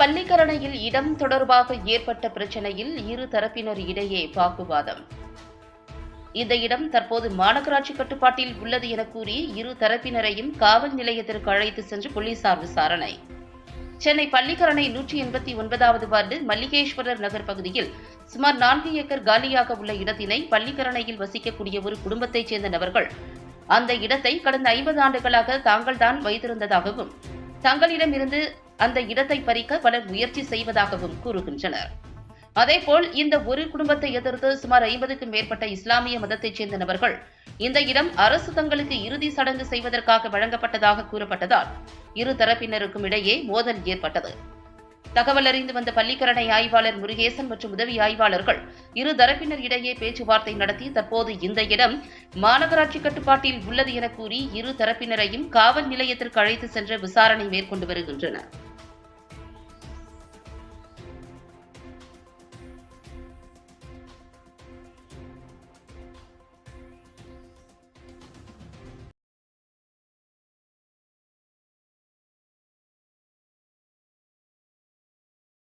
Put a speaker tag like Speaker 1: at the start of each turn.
Speaker 1: பள்ளிக்கரணையில் இடம் தொடர்பாக ஏற்பட்ட பிரச்சனையில் இரு தரப்பினர் இடையே வாக்குவாதம். இந்த இடம் தற்போது மாநகராட்சி கட்டுப்பாட்டில் உள்ளது என கூறி இரு தரப்பினரையும் காவல் நிலையத்திற்கு அழைத்து சென்று போலீசார் விசாரணை. சென்னை பள்ளிக்கரணை நூற்றி எண்பத்தி ஒன்பதாவது வார்டு மல்லிகேஸ்வரர் நகர் பகுதியில் சுமார் நான்கு ஏக்கர் காலியாக உள்ள இடத்தினை பள்ளிக்கரணையில் வசிக்கக்கூடிய ஒரு குடும்பத்தைச் சேர்ந்த நபர்கள் அந்த இடத்தை கடந்த ஐம்பது ஆண்டுகளாக தாங்கள்தான் வைத்திருந்ததாகவும் தங்களிடமிருந்து அந்த இடத்தை பறிக்க பலர் முயற்சி செய்வதாகவும் கூறுகின்றனர். அதேபோல் இந்த ஒரு குடும்பத்தை எதிர்த்து சுமார் ஐம்பதுக்கும் மேற்பட்ட இஸ்லாமிய மதத்தைச் சேர்ந்த நபர்கள் இந்த இடம் அரசு தங்களுக்கு இறுதி சடங்கு செய்வதற்காக வழங்கப்பட்டதாக கூறப்பட்டதால் இரு தரப்பினருக்கும் இடையே மோதல் ஏற்பட்டது. தகவல் அறிந்து வந்த பள்ளிக்கரணை ஆய்வாளர் முருகேசன் மற்றும் உதவி ஆய்வாளர்கள் இரு தரப்பினர் இடையே பேச்சுவார்த்தை நடத்தி தற்போது இந்த இடம் மாநகராட்சி கட்டுப்பாட்டில் உள்ளது என கூறி இரு தரப்பினரையும் காவல் நிலையத்திற்கு அழைத்து சென்று விசாரணை மேற்கொண்டு வருகின்றனர்.